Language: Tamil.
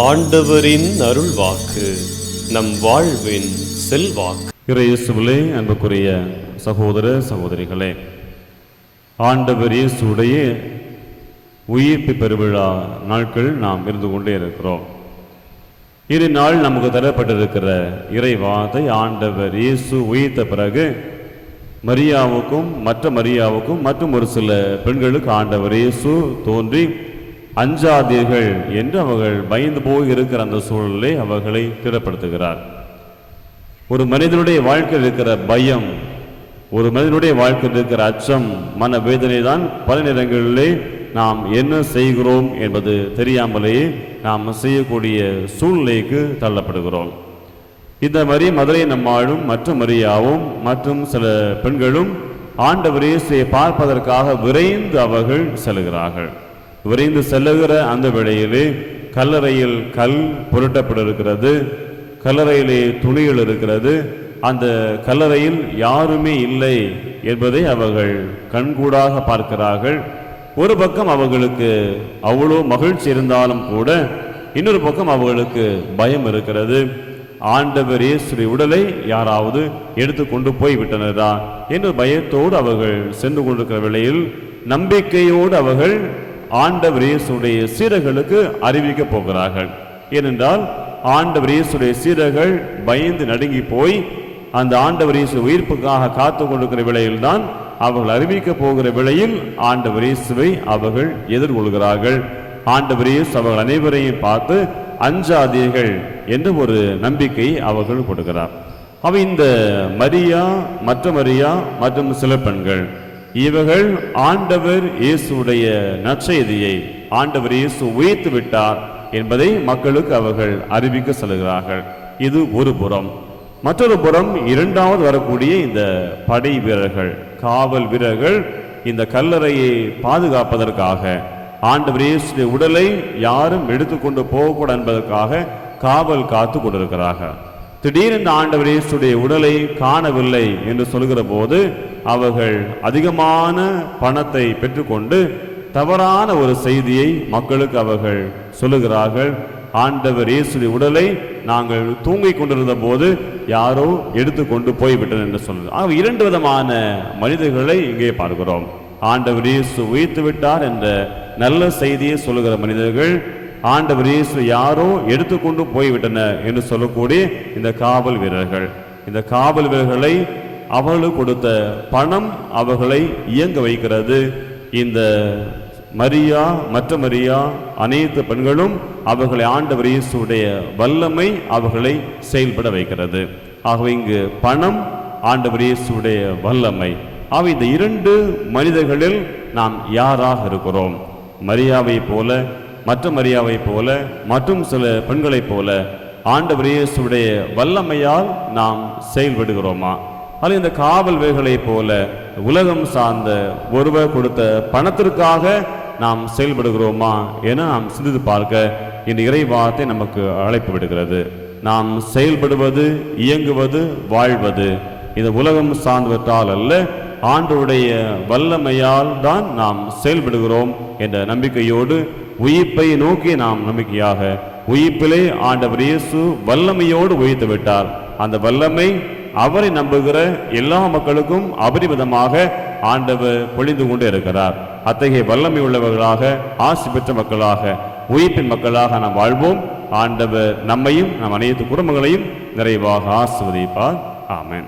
ஆண்டவரின் அருள் வாக்கு நம் வாழ்வின் செல்வாக்கு. இறையேசுவிலே அன்புக்குரிய சகோதர சகோதரிகளே ஆண்டவர் இயேசுடைய உயிர்ப்பு பெருவிழா நாட்கள் நாம் இருந்து கொண்டே இருக்கிறோம். இரு நாள் நமக்கு தரப்பட்டிருக்கிற இறைவாதை ஆண்டவர் இயேசு உயிர்த்த பிறகு மரியாவுக்கும் மற்ற மரியாவுக்கும் மற்றும் ஒரு சில பெண்களுக்கு ஆண்டவர் இயேசு தோன்றி அஞ்சாதீர்கள் என்று அவர்கள் பயந்து போய் இருக்கிற அந்த சூழலை அவர்களை திடப்படுத்துகிறார். ஒரு மனிதனுடைய வாழ்க்கையில் இருக்கிற பயம் ஒரு மனிதனுடைய வாழ்க்கையில் இருக்கிற அச்சம் மன வேதனை தான் பல நேரங்களிலே நாம் என்ன செய்கிறோம் என்பது தெரியாமலேயே நாம் செய்யக்கூடிய சூழ்நிலைக்கு தள்ளப்படுகிறோம். இந்த மாதிரி மதுரை நம்மாளும் மற்றும் மரியாவும் மற்றும் சில பெண்களும் ஆண்டவரே பார்ப்பதற்காக விரைந்து அவர்கள் செல்கிறார்கள். விரைந்து செல்லுகிற அந்த வேளையிலே கல்லறையில் கல் புரட்டப்பட்டிருக்கிறது. கல்லறையிலே துணிகள் இருக்கிறது. அந்த கல்லறையில் யாருமே இல்லை என்பதை அவர்கள் கண்கூடாக பார்க்கிறார்கள். ஒரு பக்கம் அவர்களுக்கு அவ்வளோ மகிழ்ச்சி இருந்தாலும் கூட இன்னொரு பக்கம் அவர்களுக்கு பயம் இருக்கிறது. ஆண்டவர் இயேசுடைய உடலை யாராவது எடுத்து கொண்டு போய் விட்டனரா? என்ற பயத்தோடு அவர்கள் சென்று கொண்டிருக்கிற வேளையில் நம்பிக்கையோடு அவர்கள் ஆண்டவர் இயேசுடைய சீரர்களுக்கு அறிவிக்க போகிறார்கள். ஏனென்றால் ஆண்டவர் இயேசுடைய சீரர்கள் பயந்து நடுங்கி போய் அந்த ஆண்டவர் இயேசு உயிர்ப்புக்காக காத்து கொண்டிருக்கிற விலையில்தான் அவர்கள் அறிவிக்க போகிற விலையில் ஆண்டவர் இயேசுவை அவர்கள் எதிர்கொள்கிறார்கள். ஆண்டவர் இயேசு அவர்கள் அனைவரையும் பார்த்து அஞ்சாதீர்கள் என்ற ஒரு நம்பிக்கை அவர்கள் கொடுக்கிறார். அவ இந்த மரியா மற்ற மரியா மற்றும் சில பெண்கள். இவர்கள் ஆண்டவர் இயேசுடைய நற்செய்தியை ஆண்டவர் இயேசு உயர்த்து விட்டார் என்பதை மக்களுக்கு அவர்கள் அறிவிக்க செல்கிறார்கள் இது ஒரு புறம். மற்றொரு புறம் இரண்டாவது வரக்கூடிய இந்த படை வீரர்கள் காவல் வீரர்கள் இந்த கல்லறையை பாதுகாப்பதற்காக ஆண்டவர் இயேசுடைய உடலை யாரும் எடுத்துக்கொண்டு போகக்கூடாது என்பதற்காக காவல் காத்து கொண்டிருக்கிறார்கள். திடீரென்று ஆண்டவர் இயேசுடைய உடலை காணவில்லை என்று சொல்கிற போது அவர்கள் அதிகமான பணத்தை பெற்றுக்கொண்டு தவறான ஒரு செய்தியை மக்களுக்கு அவர்கள் சொல்லுகிறார்கள். ஆண்டவர் இயேசுடைய உடலை நாங்கள் தூங்கிக் கொண்டிருந்த போது யாரோ எடுத்துக்கொண்டு போய்விட்டனர் என்று சொல்லுது. ஆக இரண்டு விதமான மனிதர்களை இங்கே பார்க்கிறோம். ஆண்டவர் இயேசு உயிர்த்து விட்டார் என்ற நல்ல செய்தியை சொல்லுகிற மனிதர்கள் ஆண்டவர் இயேசு யாரோ எடுத்துக்கொண்டு போய்விட்டனர் என்று சொல்லக்கூடிய இந்த காவல் வீரர்கள். இந்த காவல் வீரர்களை அவர்களுக்கு கொடுத்த பணம் அவர்களை இயங்க வைக்கிறது. இந்த மரியா மற்ற மரியா அனைத்து பெண்களும் அவர்களை ஆண்டவர் இயேசுடைய வல்லமை அவர்களை செயல்பட வைக்கிறது. ஆகவே இங்கு பணம் ஆண்டவர் இயேசுடைய வல்லமை. ஆக இந்த இரண்டு மனிதர்களில் நாம் யாராக இருக்கிறோம்? மரியாவை போல மற்ற மரியாவை போல மற்றும் சில பெண்களைப் போல ஆண்டவர் இயேசுடைய வல்லமையால் நாம் செயல்படுகிறோமா? அது இந்த காவல் வேகளைப் போல உலகம் சார்ந்த ஒருவர் கொடுத்த பணத்திற்காக நாம் செயல்படுகிறோமா என நாம் சிந்தித்து பார்க்க இந்த இறைவார்த்தை நமக்கு அழைப்பு விடுகிறது. நாம் செயல்படுவது இயங்குவது வாழ்வது இந்த உலகம் சார்ந்தவற்றால் அல்ல ஆண்டவருடைய வல்லமையால் தான் நாம் செயல்படுகிறோம் என்ற நம்பிக்கையோடு உயிர்ப்பை நோக்கி நாம் நம்பிக்கையாக உயிர்ப்பிலே ஆண்டவர் இயேசு வல்லமையோடு உயிர்த்து விட்டார். அந்த வல்லமை அவரை நம்புகிற எல்லா மக்களுக்கும் அபரிமிதமாக ஆண்டவர் பொழிந்து கொண்டு இருக்கிறார். அத்தகைய வல்லமை உள்ளவர்களாக ஆசி பெற்ற மக்களாக உயிர்ப்பின் மக்களாக நாம் வாழ்வோம். ஆண்டவர் நம்மையும் நம் அனைத்து குடும்பங்களையும் நிறைவாக ஆசிர்வதிப்பார். ஆமேன்.